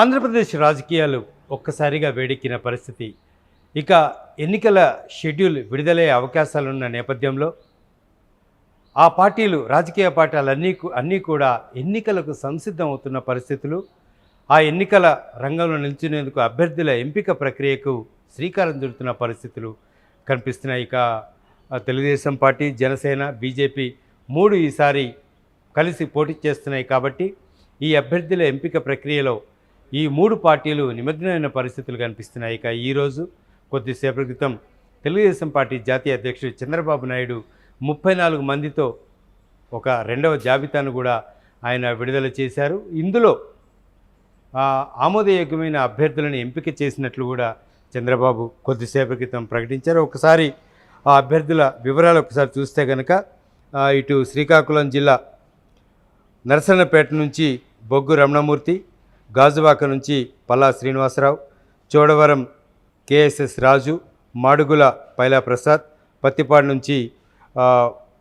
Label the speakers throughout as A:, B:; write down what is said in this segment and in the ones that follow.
A: ఆంధ్రప్రదేశ్ రాజకీయాలు ఒక్కసారిగా వేడెక్కిన పరిస్థితి. ఇక ఎన్నికల షెడ్యూల్ విడుదలయ్యే అవకాశాలున్న నేపథ్యంలో ఆ పార్టీలు రాజకీయ పార్టీలన్నీ అన్నీ కూడా ఎన్నికలకు సంసిద్ధం అవుతున్న పరిస్థితులు ఆ ఎన్నికల రంగంలో నిలిచినందుకు అభ్యర్థుల ఎంపిక ప్రక్రియకు శ్రీకారం చుడుతున్న పరిస్థితులు కనిపిస్తున్నాయి. ఇక తెలుగుదేశం పార్టీ జనసేన బీజేపీ మూడు ఈసారి కలిసి పోటీ చేస్తున్నాయి కాబట్టి ఈ అభ్యర్థుల ఎంపిక ప్రక్రియలో ఈ మూడు పార్టీలు నిమగ్నమైన పరిస్థితులు కనిపిస్తున్నాయి. ఇక ఈరోజు కొద్దిసేపటి క్రితం తెలుగుదేశం పార్టీ జాతీయ అధ్యక్షుడు చంద్రబాబు నాయుడు ముప్పై నాలుగు మందితో ఒక రెండవ జాబితాను కూడా ఆయన విడుదల చేశారు. ఇందులో ఆమోదయోగ్యమైన అభ్యర్థులను ఎంపిక చేసినట్లు కూడా చంద్రబాబు కొద్దిసేపటి క్రితం ప్రకటించారు. ఒకసారి ఆ అభ్యర్థుల వివరాలు ఒకసారి చూస్తే కనుక ఇటు శ్రీకాకుళం జిల్లా నరసన్నపేట నుంచి బొగ్గు రమణమూర్తి గాజువాక నుంచి పల్లా శ్రీనివాసరావు చోడవరం కేఎస్ఎస్ రాజు మాడుగుల పైలా ప్రసాద్ పత్తిపాడు నుంచి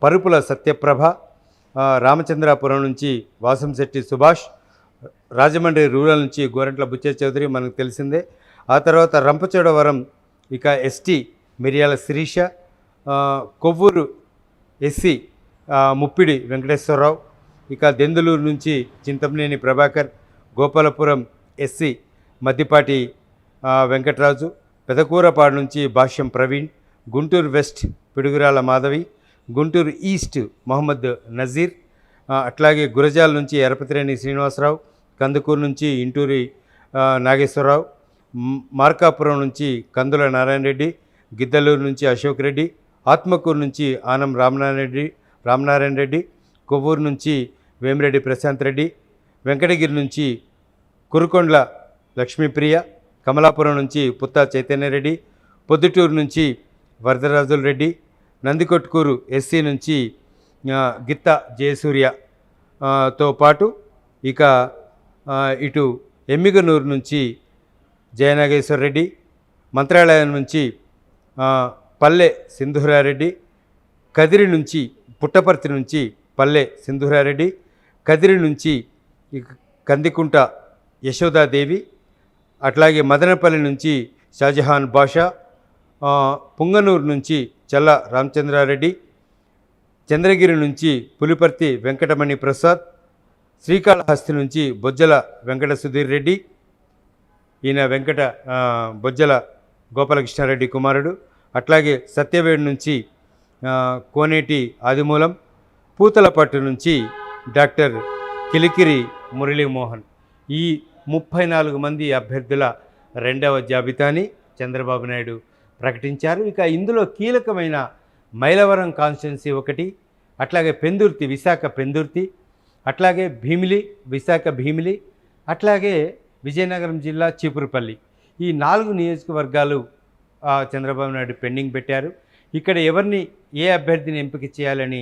A: పరుపుల సత్యప్రభ రామచంద్రాపురం నుంచి వాసంశెట్టి సుభాష్ రాజమండ్రి రూరల్ నుంచి గోరంట్ల బుచ్చే చౌదరి మనకు తెలిసిందే. ఆ తర్వాత రంపచోడవరం ఇక ఎస్టీ మిరియాల శిరీష కొవ్వూరు ఎస్సీ ముప్పిడి వెంకటేశ్వరరావు ఇక దెందులూరు నుంచి చింతమనేని ప్రభాకర్ గోపాలపురం ఎస్సీ మద్దిపాటి వెంకటరాజు పెదకూరపాడు నుంచి భాష్యం ప్రవీణ్ గుంటూరు వెస్ట్ పిడుగురాల మాధవి గుంటూరు ఈస్ట్ మహమ్మద్ నజీర్ అట్లాగే గురజాల నుంచి ఎరపతిరేణి శ్రీనివాసరావు కందుకూరు నుంచి ఇంటూరి నాగేశ్వరరావు మార్కాపురం నుంచి కందుల నారాయణ రెడ్డి గిద్దలూరు నుంచి అశోక్ రెడ్డి ఆత్మకూరు నుంచి ఆనం రామనారాయణ రెడ్డి రామనారాయణ రెడ్డి కొవ్వూరు నుంచి వేమిరెడ్డి ప్రశాంత్ రెడ్డి వెంకటగిరి నుంచి కురుకొండ్ల లక్ష్మీప్రియ కమలాపురం నుంచి పుత్తా చైతన్యరెడ్డి పొద్దుటూరు నుంచి వరదరాజుల రెడ్డి నందికొట్కూరు ఎస్సీ నుంచి గిత్త జయసూర్య తో పాటు ఇక ఇటు ఎమ్మిగనూరు నుంచి జయనాగేశ్వర రెడ్డి మంత్రాలయం నుంచి పల్లె సింధూరారెడ్డి కదిరి నుంచి పుట్టపర్తి నుంచి పల్లె సింధూరారెడ్డి కదిరి నుంచి ఇక కందికుంట యశోదాదేవి అట్లాగే మదనపల్లి నుంచి షాజహాన్ బాషా పుంగనూరు నుంచి చల్ల రామచంద్రారెడ్డి చంద్రగిరి నుంచి పులిపర్తి వెంకటమణి ప్రసాద్ శ్రీకాళహస్తి నుంచి బొజ్జల వెంకట సుధీర్ రెడ్డి ఈయన వెంకట బొజ్జల గోపాలకృష్ణారెడ్డి కుమారుడు అట్లాగే సత్యవేడు నుంచి కోనేటి ఆదిమూలం పూతలపట్టు నుంచి డాక్టర్ కిలికిరి మురళీమోహన్. ఈ ముప్పై నాలుగు మంది అభ్యర్థుల రెండవ జాబితాని చంద్రబాబు నాయుడు ప్రకటించారు. ఇక ఇందులో కీలకమైన మైలవరం కాన్స్టిట్యున్సీ ఒకటి అట్లాగే పెందుర్తి విశాఖ పెందుర్తి అట్లాగే భీమిలి విశాఖ భీమిలి అట్లాగే విజయనగరం జిల్లా చీపురుపల్లి. ఈ నాలుగు నియోజకవర్గాలు చంద్రబాబు నాయుడు పెండింగ్ పెట్టారు. ఇక్కడ ఎవరిని ఏ అభ్యర్థిని ఎంపిక చేయాలని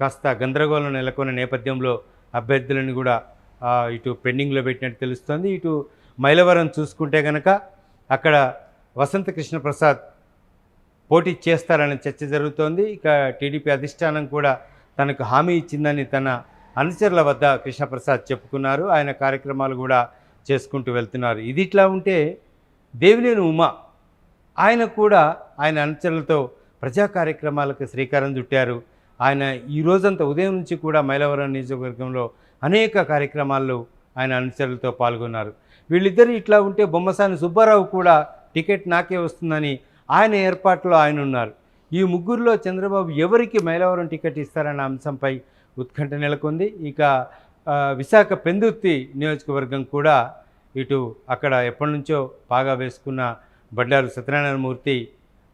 A: కాస్త గందరగోళం నెలకొన్న నేపథ్యంలో అభ్యర్థులను కూడా ఇటు పెండింగ్లో పెట్టినట్టు తెలుస్తోంది. ఇటు మైలవరం చూసుకుంటే కనుక అక్కడ వసంత కృష్ణ ప్రసాద్ పోటీ చేస్తారనే చర్చ జరుగుతోంది. ఇక టీడీపీ అధిష్టానం కూడా తనకు హామీ ఇచ్చిందని తన అనుచరుల వద్ద కృష్ణప్రసాద్ చెప్పుకున్నారు. ఆయన కార్యక్రమాలు కూడా చేసుకుంటూ వెళ్తున్నారు. ఇది ఇట్లా ఉంటే దేవినేని ఉమా ఆయన కూడా ఆయన అనుచరులతో ప్రజా కార్యక్రమాలకు శ్రీకారం చుట్టారు. ఆయన ఈ రోజంతా ఉదయం నుంచి కూడా మైలవరం నియోజకవర్గంలో అనేక కార్యక్రమాల్లో ఆయన అనుచరులతో పాల్గొన్నారు. వీళ్ళిద్దరు ఇట్లా ఉంటే బొమ్మసాని సుబ్బారావు కూడా టికెట్ నాకే వస్తుందని ఆయన ఏర్పాట్లో ఆయన ఉన్నారు. ఈ ముగ్గురులో చంద్రబాబు ఎవరికి మైలవరం టికెట్ ఇస్తారన్న అంశంపై ఉత్కంఠ నెలకొంది. ఇక విశాఖ పెందుర్తి నియోజకవర్గం కూడా ఇటు అక్కడ ఎప్పటి నుంచో బాగా వేసుకున్న బండారు సత్యనారాయణమూర్తి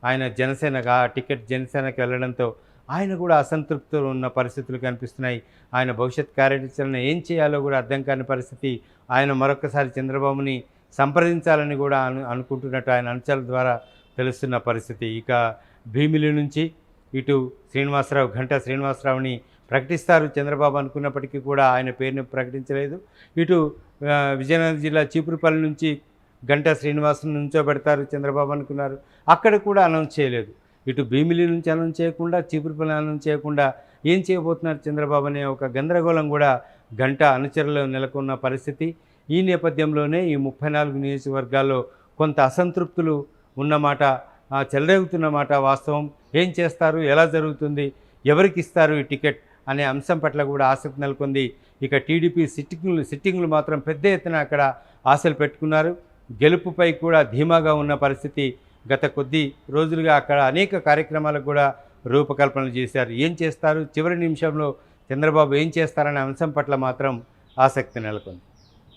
A: ఆయన జనసేనగా ఆ టికెట్ జనసేనకి వెళ్ళడంతో ఆయన కూడా అసంతృప్తితో ఉన్న పరిస్థితులు కనిపిస్తున్నాయి. ఆయన భవిష్యత్ కార్యాచరణ ఏం చేయాలో కూడా అర్థం కాని పరిస్థితి. ఆయన మరొకసారి చంద్రబాబుని సంప్రదించాలని కూడా అను అనుకుంటున్నట్టు ఆయన అంశాల ద్వారా తెలుస్తున్న పరిస్థితి. ఇక భీమిలి నుంచి ఇటు శ్రీనివాసరావు ఘంటా శ్రీనివాసరావుని ప్రకటిస్తారు చంద్రబాబు అనుకున్నప్పటికీ కూడా ఆయన పేరుని ప్రకటించలేదు. ఇటు విజయనగరం జిల్లా చీపురుపల్లి నుంచి గంటా శ్రీనివాసం నుంచో పెడతారు చంద్రబాబు అనుకున్నారు. అక్కడ కూడా అనౌన్స్ చేయలేదు. ఇటు భీమిలి నుంచి అనౌన్స్ చేయకుండా చీపురుపల్లి అనౌన్స్ చేయకుండా ఏం చేయబోతున్నారు చంద్రబాబు అనే ఒక గందరగోళం కూడా గంట అనుచరులు నెలకొన్న పరిస్థితి. ఈ నేపథ్యంలోనే ఈ ముప్పై నాలుగు నియోజకవర్గాల్లో కొంత అసంతృప్తులు ఉన్నమాట చెలరేగుతున్నమాట వాస్తవం. ఏం చేస్తారు? ఎలా జరుగుతుంది? ఎవరికి ఇస్తారు ఈ టికెట్ అనే అంశం పట్ల కూడా ఆసక్తి నెలకొంది. ఇక టీడీపీ సిట్టింగ్లు సిట్టింగ్లు మాత్రం పెద్ద ఎత్తున అక్కడ ఆశలు పెట్టుకున్నారు. గెలుపుపై కూడా ధీమాగా ఉన్న పరిస్థితి గత కొద్ది రోజులుగా అక్కడ అనేక కార్యక్రమాలకు కూడా రూపకల్పన చేశారు. ఏం చేస్తారు? చివరి నిమిషంలో చంద్రబాబు ఏం చేస్తారనే అంశం పట్ల మాత్రం ఆసక్తి నెలకొంది.